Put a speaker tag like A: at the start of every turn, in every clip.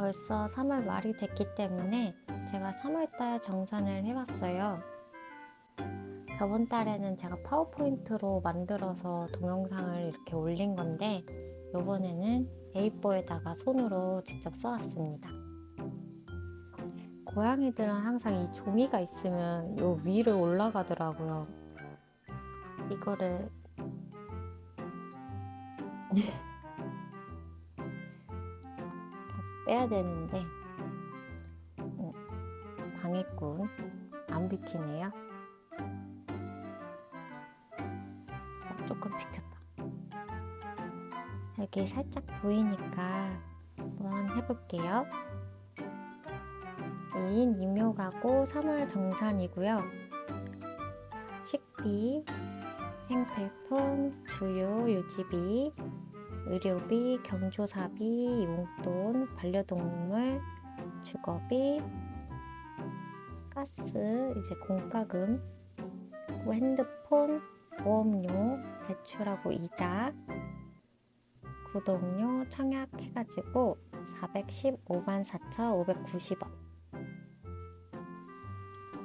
A: 벌써 3월 말이 됐기 때문에 제가 3월달 정산을 해봤어요. 저번 달에는 제가 파워포인트로 만들어서 동영상을 이렇게 올린 건데 이번에는 A4에다가 손으로 직접 써왔습니다. 고양이들은 항상 이 종이가 있으면 요 위로 올라가더라고요. 이거를 빼야 되는데 음, 방해꾼 안 비키네요. 어, 조금 비켰다. 여기 살짝 보이니까 한번 해볼게요. 2인 임묘가고 3월 정산이고요. 식비, 생필품, 주요 유지비, 의료비, 경조사비, 용돈, 반려동물, 주거비, 가스, 이제 공과금, 그리고 핸드폰, 보험료, 대출하고 이자, 구독료, 청약 해가지고 415만 4,590원.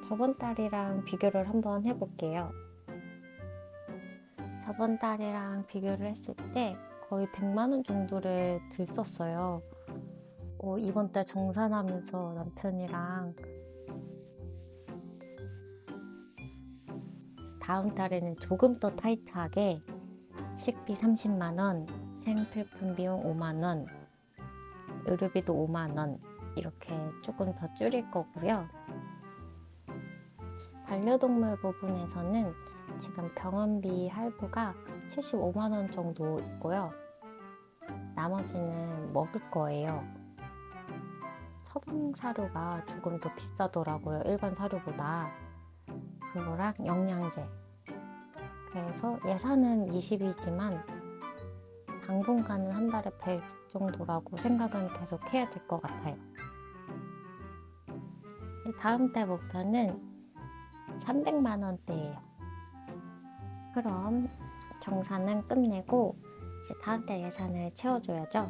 A: 저번 달이랑 비교를 한번 해볼게요. 저번 달이랑 비교를 했을 때 거의 100만 원 정도를 들썼어요. 어, 이번 달 정산하면서 남편이랑 다음 달에는 조금 더 타이트하게 식비 30만 원, 생필품 비용 5만 원, 의료비도 5만 원 이렇게 조금 더 줄일 거고요. 반려동물 부분에서는 지금 병원비 할부가 75만 원 정도 있고요. 나머지는 먹을 거예요. 처방 사료가 조금 더 비싸더라고요. 일반 사료보다. 그거랑 영양제. 그래서 예산은 20이지만 당분간은 한 달에 100 정도라고 생각은 계속 해야 될 것 같아요. 다음 달 목표는 300만 원대예요. 그럼 정산은 끝내고 이제 다음 달 예산을 채워줘야죠.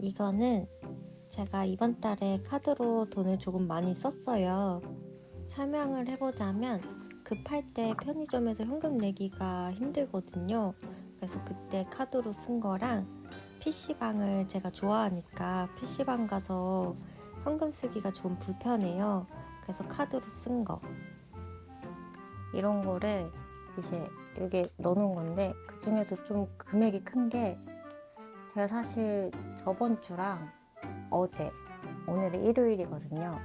A: 이거는 제가 이번 달에 카드로 돈을 조금 많이 썼어요. 설명을 해보자면 급할 때 편의점에서 현금 내기가 힘들거든요. 그래서 그때 카드로 쓴 거랑 PC방을 제가 좋아하니까 PC방 가서 현금 쓰기가 좀 불편해요. 그래서 카드로 쓴 거. 이런 거를 이제 여기 넣어놓은 건데 그 중에서 좀 금액이 큰 게 제가 사실 저번 주랑 어제 오늘이 일요일이거든요.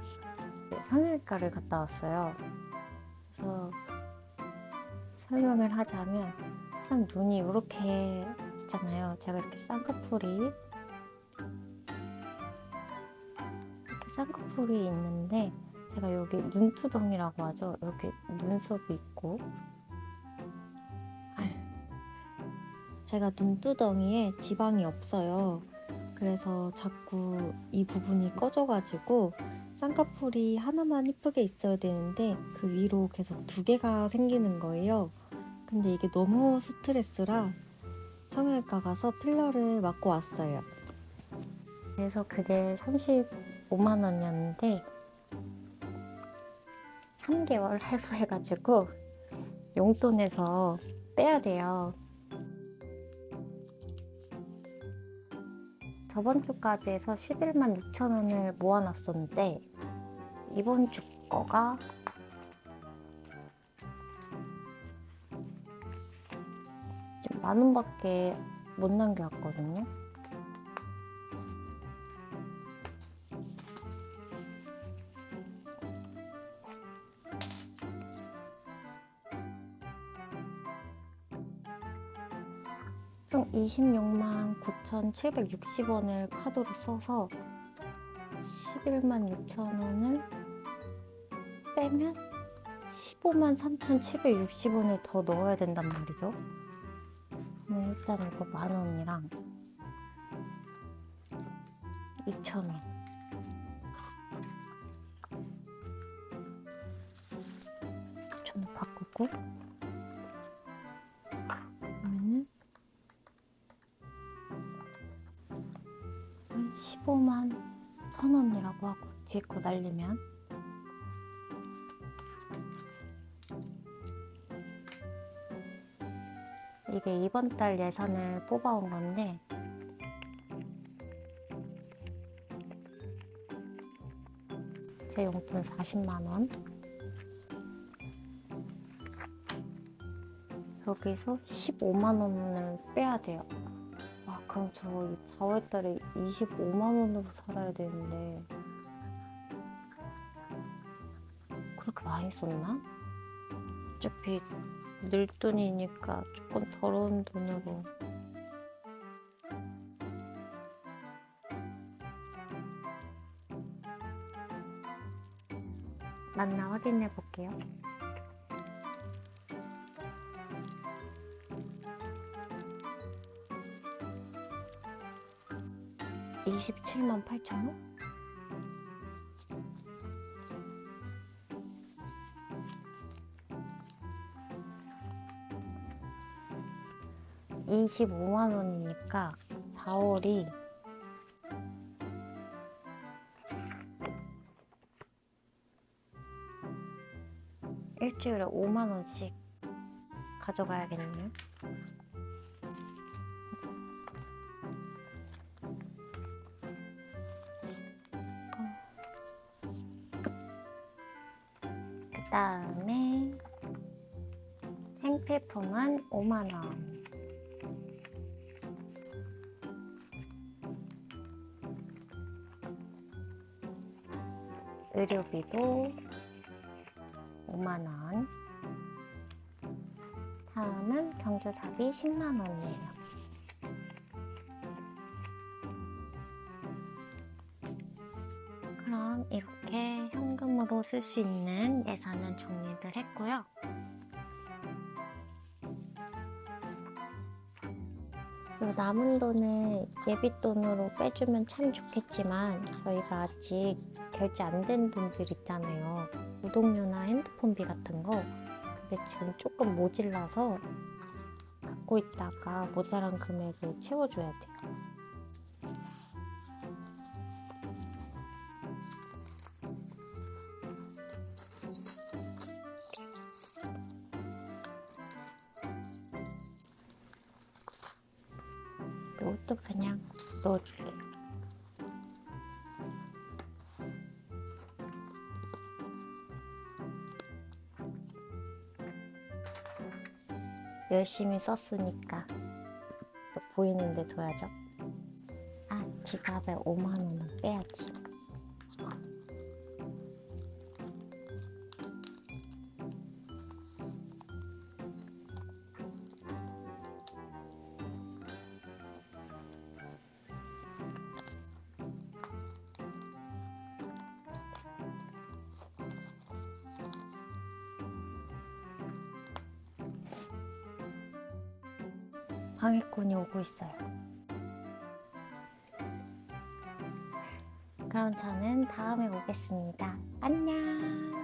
A: 성형외과를 갔다 왔어요. 그래서 설명을 하자면 사람 눈이 이렇게 있잖아요. 제가 이렇게 쌍꺼풀이 이렇게 쌍꺼풀이 있는데 제가 여기 눈두덩이라고 하죠. 이렇게 눈썹이 있고 제가 눈두덩이에 지방이 없어요. 그래서 자꾸 이 부분이 꺼져가지고 쌍꺼풀이 하나만 이쁘게 있어야 되는데 그 위로 계속 두 개가 생기는 거예요. 근데 이게 너무 스트레스라 성형외과 가서 필러를 맞고 왔어요. 그래서 그게 35만 원이었는데 3개월 할부해가지고 용돈에서 빼야 돼요. 저번 주까지 해서 11만 6천 원을 모아놨었는데 이번 주 거가 좀만 원밖에 못 남겨왔거든요. 총 26만 9,760원을 카드로 써서 11만 6천 원을 빼면 15만 3,760원을 더 넣어야 된단 말이죠. 그러면 일단 이거 만 원이랑 2천 원. 2천 원 바꾸고 그러면은 한 15만 천 원이라고 하고 뒤에 거 날리면 이게 이번 달 예산을 뽑아온 건데 제 용돈 40만 원 여기서 15만 원을 빼야 돼요. 와 그럼 저 4월 달에 25만 원으로 살아야 되는데 그렇게 많이 썼나? 어차피 늘 돈이니까 조금 더러운 돈으로 맞나 확인해 볼게요. 27만 8천 원? (25만 원이니까) (4월이) 일주일에 (5만 원씩) 가져가야겠네요. 그 다음에 생필품은 5만원 의료비도 5만원 다음은 경조사비 10만원이에요 그럼 이렇게 현금으로 쓸 수 있는 예산은 정리를 했고요. 남은 돈을 예비돈으로 빼주면 참 좋겠지만 저희가 아직 결제 안 된 돈들 있잖아요. 우동료나 핸드폰비 같은 거 그게 지금 조금 모질라서 갖고 있다가 모자란 금액을 채워줘야 돼요. 이것도 그냥 넣어줄게요. 열심히 썼으니까 또 보이는데 둬야죠. 아, 지갑에 5만 원은 빼야지. 방해꾼이 오고 있어요. 그럼 저는 다음에 오겠습니다. 안녕.